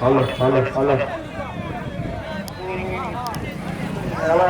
Hello hello hello hello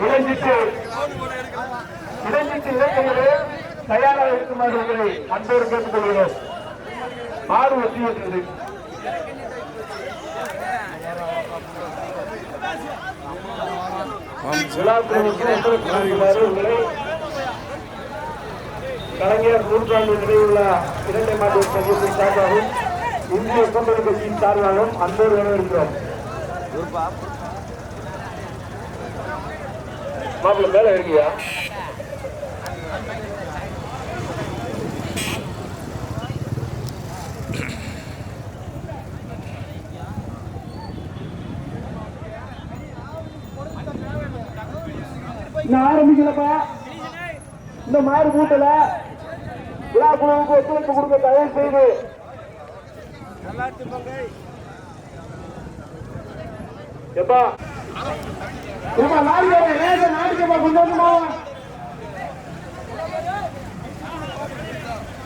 இளைஞிட்டு இளைஞிட்டு இளைஞர்களே தயாராக இருக்குமாறு உங்களை அன்போடு கேட்டுக்கொள்கிறோம் ஆறு ஒத்தியிருக்கிறது விழாக்குழுவுக்கு ஒத்துழைப்பு உங்களை கலைஞர் நூற்றாண்டு நிறைவுள்ள இரட்டை மாட்டு சங்கத்தின் சார்பாகவும் இந்திய கூட்டணி கட்சியின் சார்பாகவும் அன்போடு வரவேற்கிறோம். மாப்பிள்ள மேல இருக்கியா நான் ஆரம்பிக்கலப்பா. இந்த மாறு கூட்டல விழா குழுவுக்கு ஒத்துழைப்பு கொடுக்க தயவு செய்து. எப்பா? ஏப்பா லாரி ரேஷன்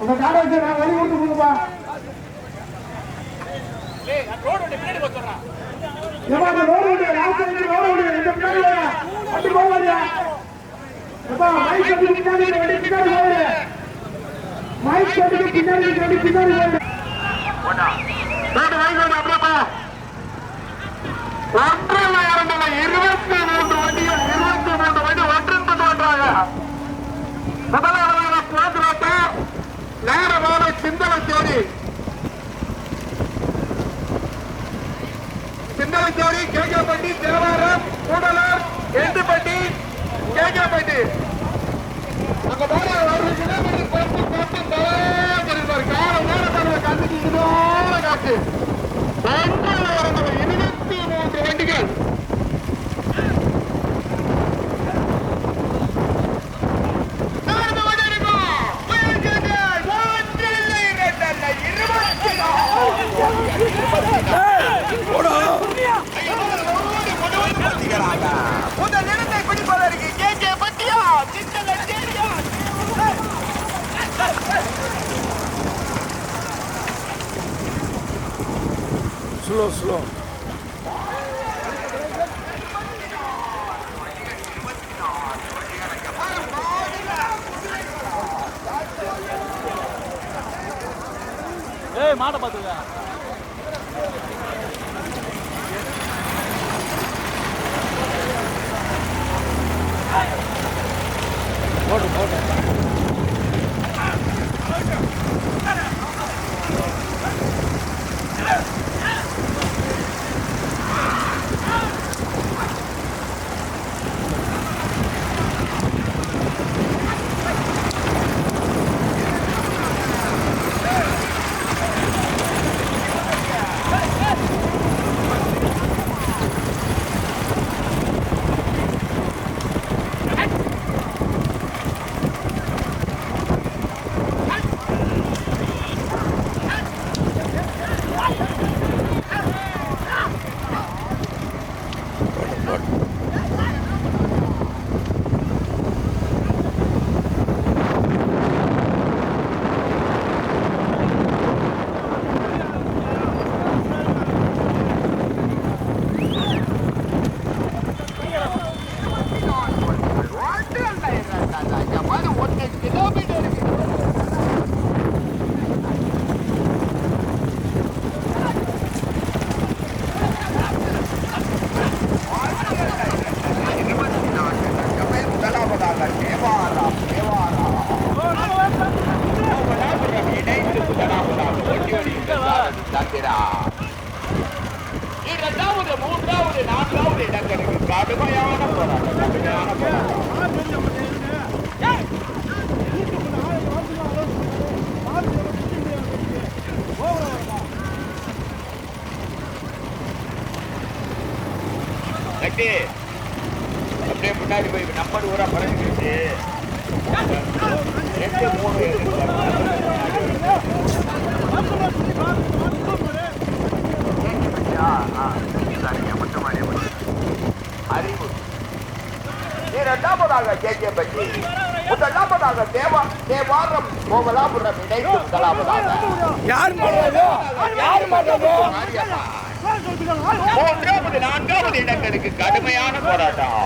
உங்க காரை வச்சு நான் வழி கொடுத்து கொடுப்பா. அந்த ரோடு விடு லாஸ்ட் வந்து ரோடு ரோடு வாங்கிக்கோங்க அப்படியேப்பா இருபத்தி மூன்று வண்டிகள் இருபத்தி மூன்று வண்டி ஒன்றுக்கு தோன்றாங்க முதலாவதாக குவாதிராட்டு நேரமான சிந்தனை தேடி சிந்தனை தேடி கேகப்பட்டி தேவாரம் கூடலூர் எண்டுப்பட்டி கேகப்பட்டி அங்க போன ஒரு கிலோமீட்டர் பத்து பத்து இருப்பாரு கால நேரத்தில் கண்டுக்கு இதோட காட்டு. இருபத்தி மூன்று வண்டிகள். ஸ்லோ ஸ்லோ ஏய் மாட்டை பார்த்துக்க. போட்டு போட்டு சக்தி அப்படியே முன்னாடி போய் நம்பர் ஊரா பறந்துக்கிட்டு ரெண்டு மூணு அறிவு. இரண்டாவதாக கேஜே பற்றி. முதலாவதாக தேவா தேவாரம் கோவலாபுரம் இணைந்து கலாபதாக யார் மாட்டதோ யார் மாட்டதோ மூன்றாவது நான்காவது இடங்களுக்கு கடுமையான போராட்டம்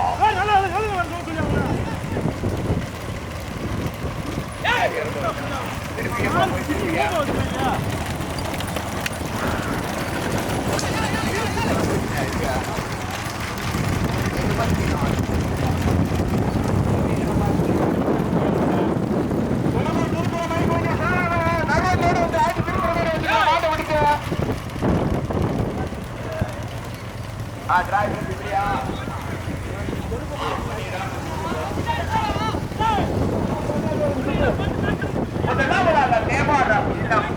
டிரைவர் இப்படியா முதலாவதாக தேவாரம் இல்லம்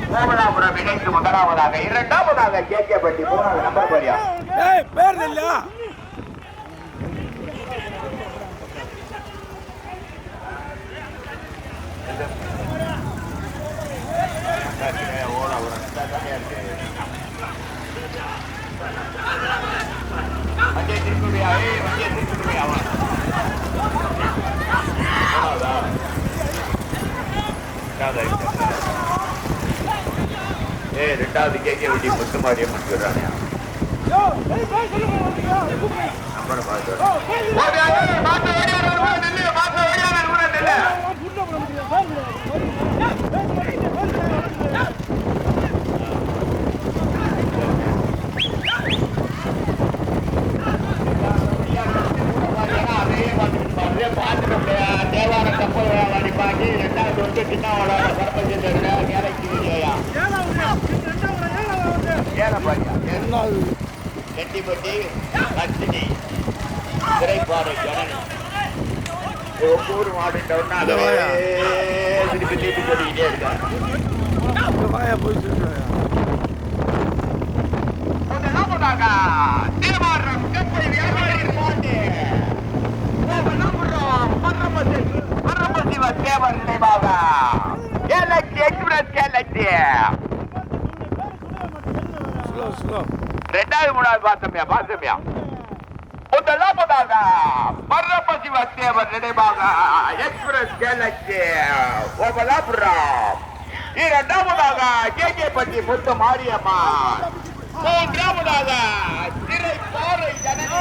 இணைந்து முதலாவதாக இரண்டாவதாக கேகேபட்டி மூணாவது நம்பர் பரியா. பேர் இல்ல வண்டியை திருப்பியா ஏய் வண்டியை ஏய் ரெண்டாவது கேக்கே வண்டி முத்து மாரியம்மன் சொல்றானே நம்பரை பார்த்து திரைப்பாறை ஜனனி ஒவ்வொரு மாடுட்டோன்னா திருப்பி திருப்பி சொல்லிக்கிட்டே இருக்காங்க தேவாரம் கப்பல் வியாபாரி பாண்டி முதலாபுரம் நினைவாக கேலக்சி எக்ஸ்பிரஸ் கேலக்சி ரெண்டாவது மூணாவது பார்த்தோம்யா பார்த்தோம்யா முதலாவதாக பரமசிவ தேவர் நினைவாக எக்ஸ்பிரஸ் கேலக்சி ஓபலாபுரம் இரண்டாவதாக கே கே பட்டி முத்து மாரியம்மன் மூன்றாவதாக திரை பாறை ஜனனி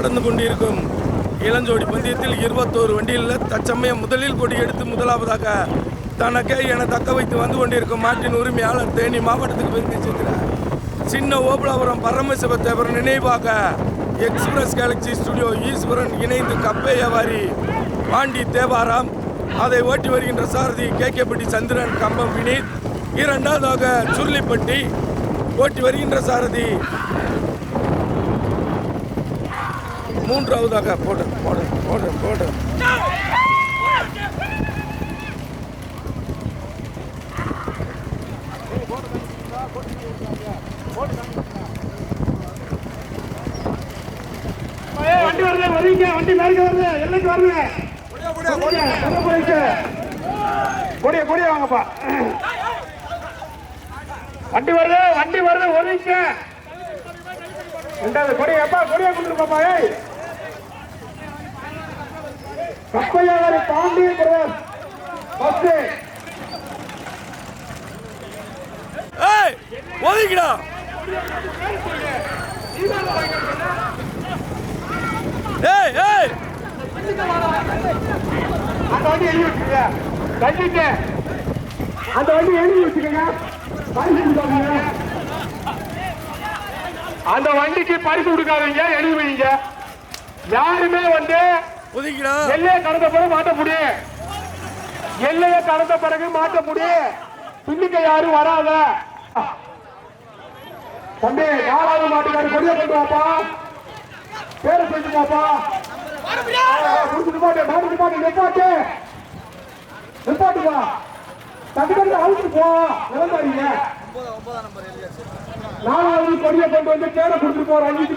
நடந்து கொண்டிருக்கும். இளஞ்சோடி பந்தயத்தில் இருபத்தோரு வண்டியில் தற்சமயம் முதலில் கொடி எடுத்து முதலாவதாக தனக்கே என தக்க வைத்து வந்து கொண்டிருக்கும் மாட்டின் உரிமையாளர் தேனி மாவட்டத்துக்கு பெருமை சென்றார் சின்ன ஓபலாபுரம் பரமசிவத்தேவர் நினைவாக எக்ஸ்பிரஸ் கேலக்சி ஸ்டுடியோ ஈஸ்வரன் இணைந்து கப்பை வியாபாரி பாண்டி தேவாராம் அதை ஓட்டி வருகின்ற சாரதி கே கேபட்டி சந்திரன் கம்பம் வினீத் இரண்டாவதாக சுருளிப்பட்டி ஓட்டி வருகின்ற சாரதி மூன்றாவதாக போடு போடு போடு போடு. வண்டி வருது வரீங்க வண்டி மேற்கு வருது எல்லைக்கு வருது கொடியா. கொடியா வாங்கப்பா. வண்டி வருது வண்டி வருது ஒதுங்க ரெண்டாவது கொடியா அப்பா கொடியா கொடுத்துருப்பாப்பா ஏய். கப்பையாவாரி பாண்டிய பிரதேஷ் பஸ் ஏய் ஒதுக்கிடா. ஏய் ஏய். அந்த வண்டி எழுதி வச்சுக்கங்க. கண்டிட்டு அந்த வண்டி எழுதி வச்சுக்கோங்க. அந்த வண்டிக்கு பரிசு கொடுக்காதீங்க. எழுதி வைங்க. யாருமே வந்து ஒதுக்கிடா. எல்லையை கடந்த பிறகு மாட்ட முடியும். எல்லையை கடந்த பிறகு மாட்ட முடியும். பின்னுக்க யாரும் வராத. தம்பி நாலாவது மாட்டுக்காரு? கொடிய கொண்டு வாப்பா. பேரை சொல்லி பாப்பா கொடுத்துட்டு போட்டு மாட்டுக்கு போட்டு நிப்பாட்டு. நிப்பாட்டுப்பா தட்டு தட்டு அவுத்து போ. நாலாவது கொடியை கொண்டு வந்து பேரை கொடுத்துட்டு போற அங்கிட்டு